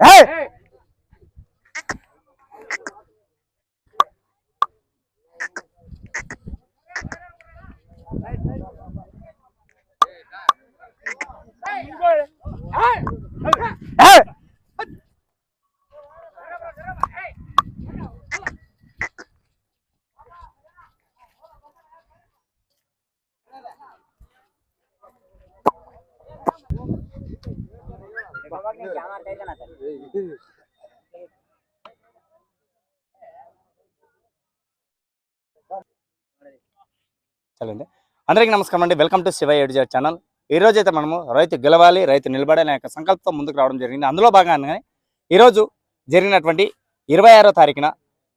Hey! Hey! చలండి అందరికీ నమస్కారం అండి. వెల్కమ్ టు శివ ఎడ్జర్ ఛానల్ ఈ రోజు అయితే మనము రైతు గెలవాలి రైతు నిలబడాలి యొక్క సంకల్పంతో ముందుకు రావడం జరిగింది. అందులో భాగంగానే ఈరోజు జరిగినటువంటి ఇరవై ఆరో తారీఖున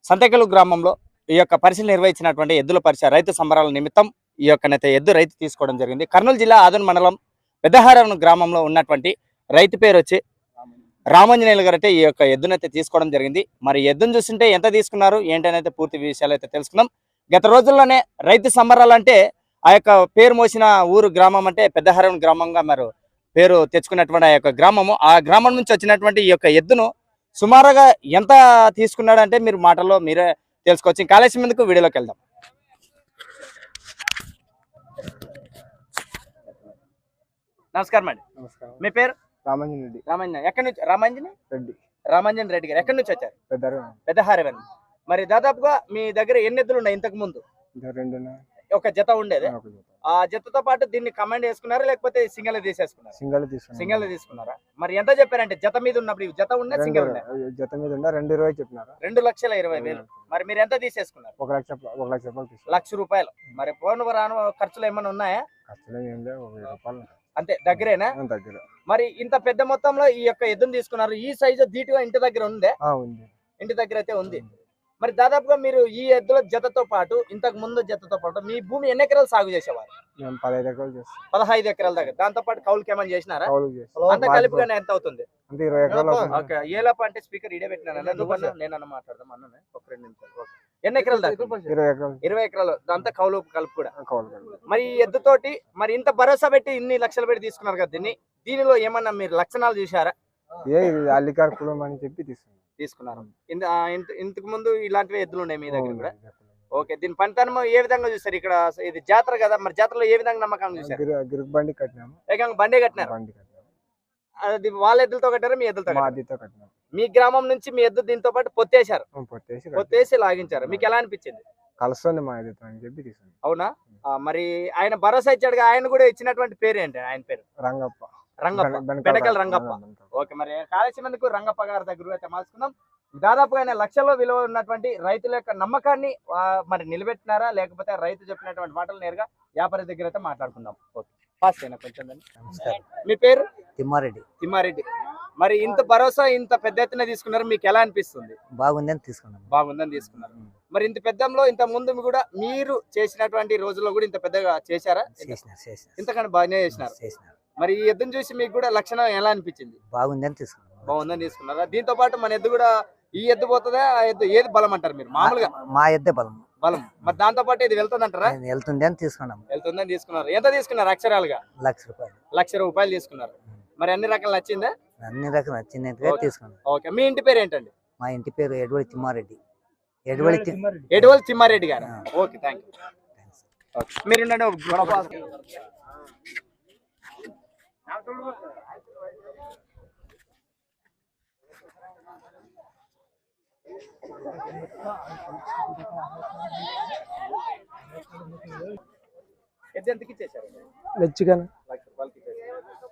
సంతకెలు గ్రామంలో ఈ యొక్క పరిశీలన నిర్వహించినటువంటి ఎద్దుల పరిచయ రైతు సంబరాల నిమిత్తం ఈ యొక్క ఎద్దు రైతు తీసుకోవడం జరిగింది. కర్నూలు జిల్లా ఆదన్ మండలం పెద్దహారం గ్రామంలో ఉన్నటువంటి రైతు పేరు వచ్చి రామాంజనేయులు గారు అయితే ఈ యొక్క ఎద్దునైతే తీసుకోవడం జరిగింది. మరి ఎద్దును చూస్తుంటే ఎంత తీసుకున్నారు? ఏంటనైతే పూర్తి విషయాలు అయితే తెలుసుకుందాం. గత రోజుల్లోనే రైతు సంబరాలు అంటే ఆ యొక్క పేరు మోసిన ఊరు గ్రామం అంటే పెద్దహరం గ్రామంగా మరి పేరు తెచ్చుకున్నటువంటి ఆ యొక్క గ్రామము. ఆ గ్రామం నుంచి వచ్చినటువంటి ఈ యొక్క ఎద్దును సుమారుగా ఎంత తీసుకున్నాడంటే మీరు మాటల్లో మీరే తెలుసుకోవచ్చు. ఆలస్యం ఎందుకు వీడియోలోకి వెళ్దాం. నమస్కారం అండి. నమస్కారం. మీ పేరు? రామంజన్ రెడ్డి. రామాంజన్. ఎక్కడి నుంచి? రామాంజని? రెడ్డి. రామాంజన్ రెడ్డి గారు. ఎక్కడి నుంచి వచ్చారు? పెద్దహారవన్ మరి దాదాపుగా మీ దగ్గర ఎన్ని ఎద్దులు ఉన్నాయి ఇంతకు ముందు? ఒక జత ఉండేది. ఆ జతతో పాటు దీన్ని కమాండ్ చేసుకున్నారా? లేకపోతే సింగల్ తీసేసుకున్నారా? సింగల్ సింగల్ తీసుకున్నారా? మరి ఎంత చెప్పారంటే జత మీద ఉన్నప్పుడు జత ఉన్నా సింగల్ జత మీద ఉన్న రెండు ఇరవై చెప్పినారు. రెండు లక్షల ఇరవై వేలు. మరి మీరు ఎంత తీసేసుకున్నారు? ఒక లక్ష ఒక లక్ష రూపాయలు లక్ష రూపాయలు. మరి పోను రాను ఖర్చులు ఏమైనా ఉన్నాయా? ఖర్చులు ఏం లేవు అంతే దగ్గరేనా? దగ్గర. మరి ఇంత పెద్ద మొత్తంలో ఈ యొక్క ఎద్దును తీసుకున్నారు. ఈ సైజు ధీటుగా ఇంటి దగ్గర ఉందే? ఉంది. ఇంటి దగ్గర అయితే ఉంది. మరి దాదాపుగా మీరు ఈ ఎద్దుల జతతో పాటు ఇంతకు ముందు జతతో పాటు మీ భూమి ఎన్ని ఎకరాలు సాగు చేసేవారు? పదహైదు ఎకరాలు పదహైదు ఎకరాల దగ్గర దాంతో పాటు కౌలుకి ఏమైనా చేసినారా? కౌలు అంత కలిపిగానే ఎంత అవుతుంది? అంటే ఇరవై ఎకరాలు అవుతుంది. ఓకే. ఏలప్ప అంటే స్పీకర్ ఇడే పెట్టినాను ఎందుకన్నా నేను మాట్లాడదాం అన్న ఒక రెండు నిమిషాలు. ఎన్ని ఎకరాలు ఇరవై ఎకరాలు. ఇరవై ఎకరాలు. దాంతో కౌలు కలుపు కూడా. కౌలు. మరి ఈ ఎద్దుతోటి మరి ఇంత భరోసా పెట్టి ఇన్ని లక్షలు పెట్టి తీసుకున్నారు కదా దీన్ని? దీనిలో ఏమన్నా మీరు లక్షణాలు చూసారా ఏ అల్లికార్ కులం అని చెప్పి తీసుకున్నాం తీసుకున్నారు. ఇంత- ఇంతకు ముందు ఇలాంటివి ఎద్దులు ఉన్నాయి మీ దగ్గర కూడా? ఓకే దీని పనితనం ఏ విధంగా చూసారు ఇక్కడ ఇది జాతర కదా మరి జాతరలో ఏ విధంగా నమ్మకం చూసారు బండి కట్టినాము. ఏకంగా బండే కట్టినారు? బండి అది వాళ్ళ ఎద్దులతో కట్టారా మీ ఎద్దులతో మా గ్రామం నుంచి మీ ఎద్దు దీంతో పాటు పొత్తేశారు. పొత్తేసి లాగించారు. మీకు ఎలా అనిపించింది? కలుస్తుంది మా అదితో అని చెప్పి తీసుకున్నాం. అవునా? మరి ఆయన భరోసా ఇచ్చాడు ఆయన కూడా ఇచ్చినటువంటి పేరు ఏంటి? ఆయన పేరు? రంగప్ప. రంగప్ప. బెనకాల రంగప్ప. ఓకే మరి ఎందుకు రంగప్ప గారి దగ్గర అయితే మార్చుకుందాం. దాదాపుగా ఆయన లక్షల్లో విలువ ఉన్నటువంటి రైతుల యొక్క నమ్మకాన్ని మరి నిలబెట్టినారా? లేకపోతే రైతు చెప్పినటువంటి మాటలు నేరుగా వ్యాపారి దగ్గర అయితే మాట్లాడుకుందాం. ఓకే. ఫాస్ట్ అయినా కొంచెం. మీ పేరు? తిమ్మారెడ్డి. తిమ్మారెడ్డి. మరి ఇంత భరోసా ఇంత పెద్ద ఎత్తున తీసుకున్నారు మీకు ఎలా అనిపిస్తుంది? బాగుంది అని తీసుకున్నాం బాగుందని తీసుకున్నారు. మరి ఇంత పెద్దంలో ఇంత ముందు కూడా మీరు చేసినటువంటి రోజుల్లో కూడా ఇంత పెద్దగా చేశారా? ఇంతకన్నా బాగానే చేసినారు. చేసిన మరి ఈ ఎద్దును చూసి మీకు కూడా లక్షణం ఎలా అనిపించింది? బాగుంది అని తీసుకున్నాం బాగుందని తీసుకున్నారా? దీంతో పాటు మన ఎద్దు కూడా ఈ ఎద్దు పోతుందా? ఆ ఎద్దు ఏది బలం అంటారు మీరు? మామూలుగా? మా- ఎద్దే బలం. బలం. మరి దాంతో పాటు ఇది వెళ్తుంది అంటారా? వెళ్తుంది అని తీసుకున్నాం వెళ్తుందని తీసుకున్నారు. ఎంత తీసుకున్నారు అక్షరాలుగా? లక్ష రూపాయలు. లక్ష రూపాయలు తీసుకున్నారు. మరి అన్ని రకాలు నచ్చిందా? అన్ని రకాల నచ్చింది. ఓకే. తీసుకున్నాం. ఓకే. మీ ఇంటి పేరు ఏంటండి మా ఇంటి పేరు ఎడవడి తిమ్మారెడ్డి. ఎడవడి తి- ఎటువంటి Thimmareddy garu. Okay thank you. మీరు ఎంతకి ఇచ్చేశారు? చికెన్ లక్ష రూపాయలకి ఇచ్చేశారు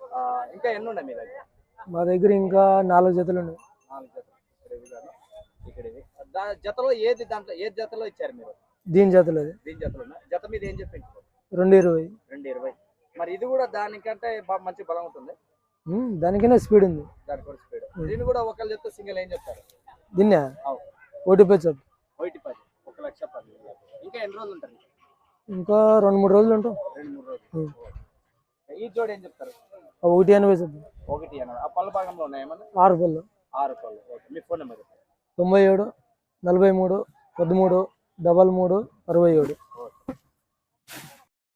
ఆ, ఇంకా ఎన్ని ఉన్నాయి మీ దగ్గర? మా దగ్గర ఇంకా నాలుగు జతలు ఉన్నాయి. నాలుగు జతలు. ఇక్కడ ఇవి కాదు, ఇక్కడ ఇవి. దా- జతలో ఏది దాంట్లో ఏది జతలో ఇచ్చారు మీరు? దీని జతలు అది. దీని జతలో జత మీద ఏం చెప్పింది రెండు ఇరవై. రెండు ఇరవై. మరి ఇది కూడా దానికంటే మంచి బలం ఉంటుంది? ఉమ్, దానికైనా స్పీడ్ ఉంది. దాని కూడా స్పీడ్ దీన్ని కూడా ఒకళ్ళు చెప్తే సింగిల్ ఏం చెప్తారు? దీన్ని? అవు. ఓటీపీ చెప్పు. ఒకటి పది. ఒక లక్ష పది ఇంకా ఎన్ని రోజులు ఉంటారు? ఇంకా రెండు మూడు రోజులు ఉంటాం. రెండు మూడు రోజులు. ఈ జోడి ఏం చెప్తారు? ఒకటి ఎనభై చెప్పు ఒకటి అన్నారు ఆ పళ్ళ భాగంలో ఆరు పళ్ళు. ఆరు పళ్ళు. ఓకే. మీ ఫోన్ నెంబర్ తొంభై ఏడు నలభై మూడు పదమూడు డబల్ మూడు అరవై ఏడు.